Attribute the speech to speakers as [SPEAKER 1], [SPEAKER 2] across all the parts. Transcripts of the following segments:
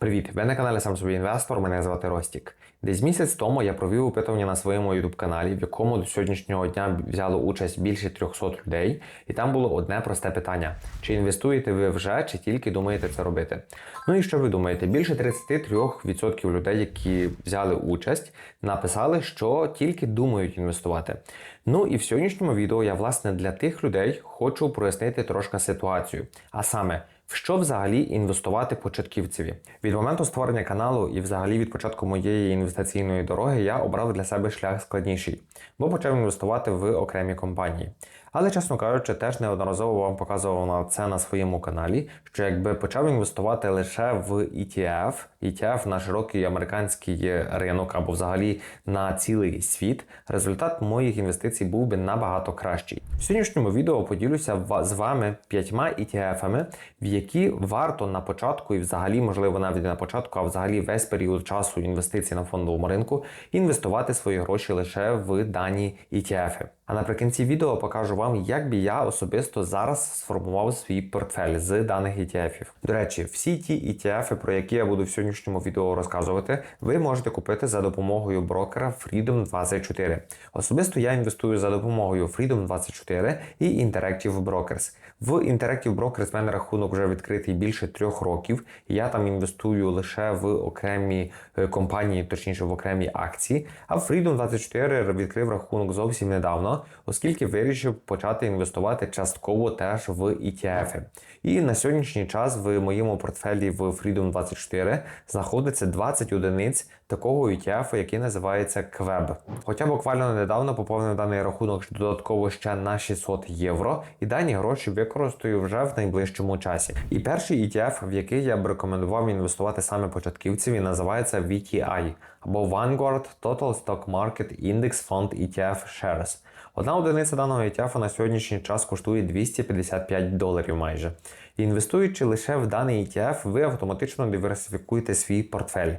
[SPEAKER 1] Привіт! Ви на каналі Сам собі інвестор. Мене звати Ростік. Десь місяць тому я провів опитування на своєму youtube каналі, в якому до сьогоднішнього дня взяло участь більше 300 людей, і там було одне просте питання: чи інвестуєте ви вже, чи тільки думаєте це робити? Ну і що ви думаєте? Більше 33% людей, які взяли участь, написали, що тільки думають інвестувати. Ну і в сьогоднішньому відео я власне для тих людей хочу прояснити трошки ситуацію. А саме. В що взагалі інвестувати початківцеві? Від моменту створення каналу і взагалі від початку моєї інвестиційної дороги я обрав для себе шлях складніший, бо почав інвестувати в окремі компанії. Але, чесно кажучи, теж неодноразово вам показував на це на своєму каналі, що якби почав інвестувати лише в ETF, ETF на широкий американський ринок або взагалі на цілий світ, результат моїх інвестицій був би набагато кращий. В сьогоднішньому відео поділюся з вами п'ятьма ETF-ами, в які варто на початку і взагалі, можливо, навіть на початку, а взагалі весь період часу інвестицій на фондовому ринку інвестувати свої гроші лише в дані ETF. А наприкінці відео покажу вам, як би я особисто зараз сформував свій портфель з даних ETF. До речі, всі ті ETF, про які я буду в сьогоднішньому відео розказувати, ви можете купити за допомогою брокера Freedom24. Особисто я інвестую за допомогою Freedom24 і Interactive Brokers. В Interactive Brokers в мене рахунок вже відкритий більше трьох років. Я там інвестую лише в окремі е, компанії, точніше в окремі акції. А в Freedom24 відкрив рахунок зовсім недавно, оскільки вирішив почати інвестувати частково теж в ETF. І на сьогоднішній час в моєму портфелі в Freedom24 знаходиться 20 одиниць такого ETF, який називається Queb. Хоча буквально недавно поповнив даний рахунок додатково ще на 600 євро, і дані гроші використаю вже в найближчому часі. І перший ETF, в який я б рекомендував інвестувати саме початківцеві, називається VTI або Vanguard Total Stock Market Index Fund ETF Shares. Одна одиниця даного ETF на сьогоднішній час коштує 255 доларів майже. Інвестуючи лише в даний ETF, ви автоматично диверсифікуєте свій портфель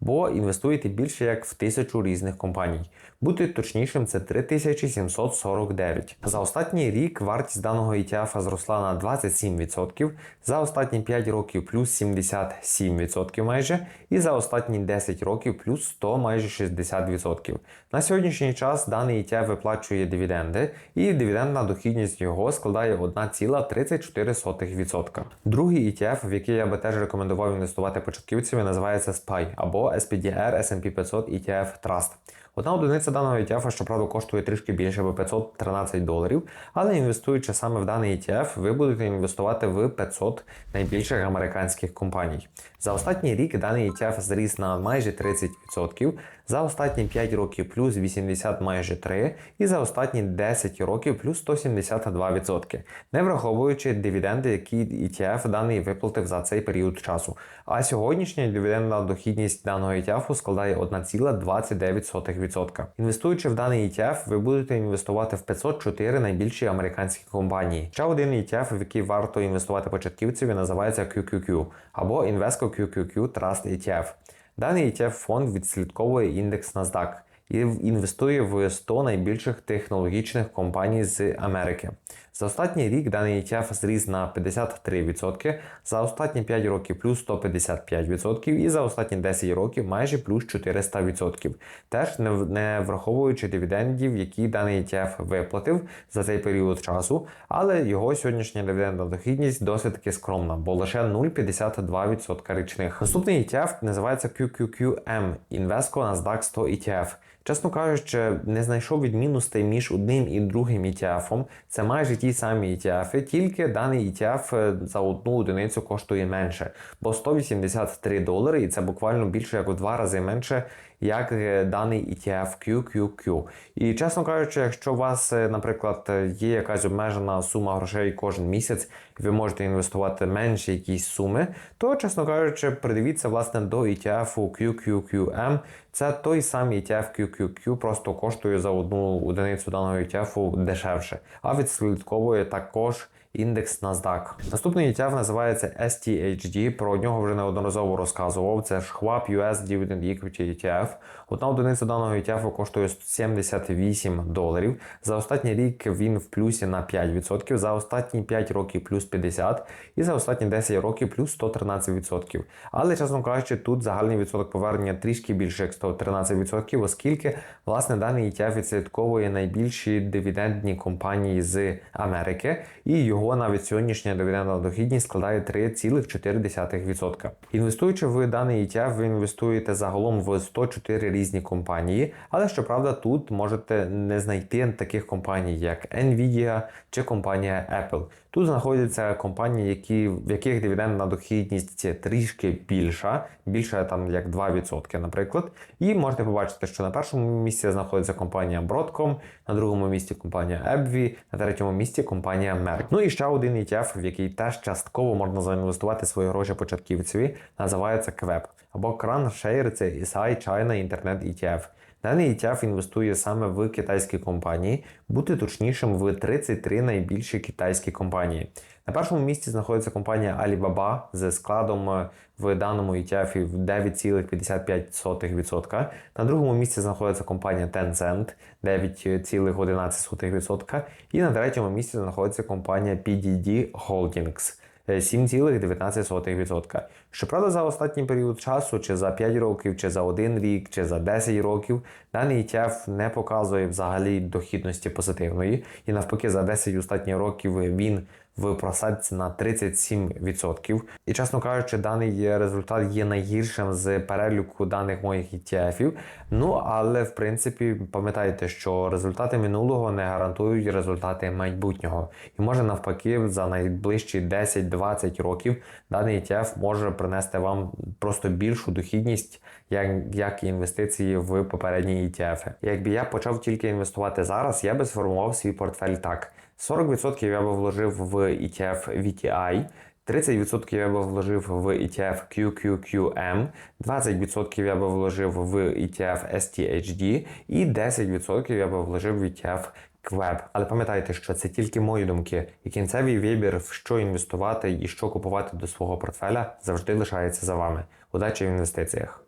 [SPEAKER 1] бо інвестуєте більше як в тисячу різних компаній. Бути точнішим, це 3749. За останній рік вартість даного ETF зросла на 27%, за останні 5 років плюс 77% майже, і за останні 10 років плюс 100 майже 60%. На сьогоднішній час даний ETF виплачує дивіденди, і дивідендна дохідність його складає 1,34%. Другий ETF, в який я би теж рекомендував інвестувати початківцями, називається SPY або SPDR S&P 500 ETF Trust. Одна одиниця даного ETF, щоправда, коштує трішки більше, бо 513 доларів. Але інвестуючи саме в даний ETF, ви будете інвестувати в 500 найбільших американських компаній. За останній рік даний ETF зріс на майже 30%, за останні 5 років плюс 80 майже 3, і за останні 10 років плюс 172%, не враховуючи дивіденди, які ETF даний виплатив за цей період часу. А сьогоднішня дивідендна дохідність даного ETF складає 1,29%. 1%. Інвестуючи в даний ETF, ви будете інвестувати в 504 найбільші американські компанії. Ще один ETF, в який варто інвестувати початківцеві, називається QQQ або Invesco QQQ Trust ETF. Даний ETF фонд відслідковує індекс NASDAQ і інвестує в 100 найбільших технологічних компаній з Америки. За останній рік даний ETF зріс на 53%, за останні 5 років плюс 155% і за останні 10 років майже плюс 400%. Теж не враховуючи дивідендів, які даний ETF виплатив за цей період часу, але його сьогоднішня дивідендна дохідність досить таки скромна, бо лише 0,52% річних. Наступний ETF називається QQQM Invesco Nasdaq 100 ETF. Чесно кажучи, не знайшов відмінностей між одним і другим ETF. Це майже ті самі ETF, тільки даний ETF е, за одну одиницю коштує менше, бо 183 долари, і це буквально більше як у два рази менше, як е, даний ETF QQQ. І чесно кажучи, якщо у вас, е, наприклад, є якась обмежена сума грошей кожен місяць, і ви можете інвестувати менше якісь суми, то, чесно кажучи, придивіться власне до ETF QQQM. Це той самий ETF QQQ, просто коштує за одну одиницю даного ETF дешевше, а відслідковує також індекс NASDAQ. Наступний ETF називається STHD. Про нього вже неодноразово розказував. Це Schwab US Dividend Equity ETF. Одна одиниця даного ETF коштує 178 доларів. За останній рік він в плюсі на 5%, за останні 5 років плюс 50% і за останні 10 років плюс 113%. Але, чесно кажучи, тут загальний відсоток повернення трішки більше як 113%, оскільки власне даний ETF відслідковує найбільші дивідендні компанії з Америки, і його навіть сьогоднішня дивідендна дохідність складає 3,4%. Інвестуючи в даний ETF, ви інвестуєте загалом в 104 різні компанії, але щоправда, тут можете не знайти таких компаній, як Nvidia чи компанія Apple. Тут знаходяться компанії, які, в яких дивідендна дохідність трішки більша, більше там як 2%, наприклад. І можете побачити, що на першому місці знаходиться компанія Broadcom, на другому місці компанія AbbVie, на третьому місці компанія Merck. Ну і ще один ETF, в який теж частково можна заінвестувати свої гроші початківцеві, називається QWEB. Або Crown Share, це SI China Internet ETF. Даний ETF інвестує саме в китайські компанії, бути точнішим в 33 найбільші китайські компанії. На першому місці знаходиться компанія Alibaba з складом е, в даному ETF в 9,55%. На другому місці знаходиться компанія Tencent 9,11%. І на третьому місці знаходиться компанія PDD Holdings. Е, 7,19%. Щоправда, за останній період часу, чи за 5 років, чи за 1 рік, чи за 10 років, даний ETF не показує взагалі дохідності позитивної. І навпаки, за 10 останніх років він в просадці на 37%. І чесно кажучи, даний результат є найгіршим з переліку даних моїх ETF. Ну але в принципі пам'ятайте, що результати минулого не гарантують результати майбутнього. І може навпаки, за найближчі 10-20 років даний ETF може принести вам просто більшу дохідність, як, як інвестиції в попередні ETF. Якби я почав тільки інвестувати зараз, я би сформував свій портфель так. 40% я би вложив в ETF VTI, 30% я би вложив в ETF QQQM, 20% я би вложив в ETF STHD і 10% я би вложив в ETF QWEB. Але пам'ятайте, що це тільки мої думки, і кінцевий вибір, в що інвестувати і що купувати до свого портфеля, завжди лишається за вами. Удачі в інвестиціях!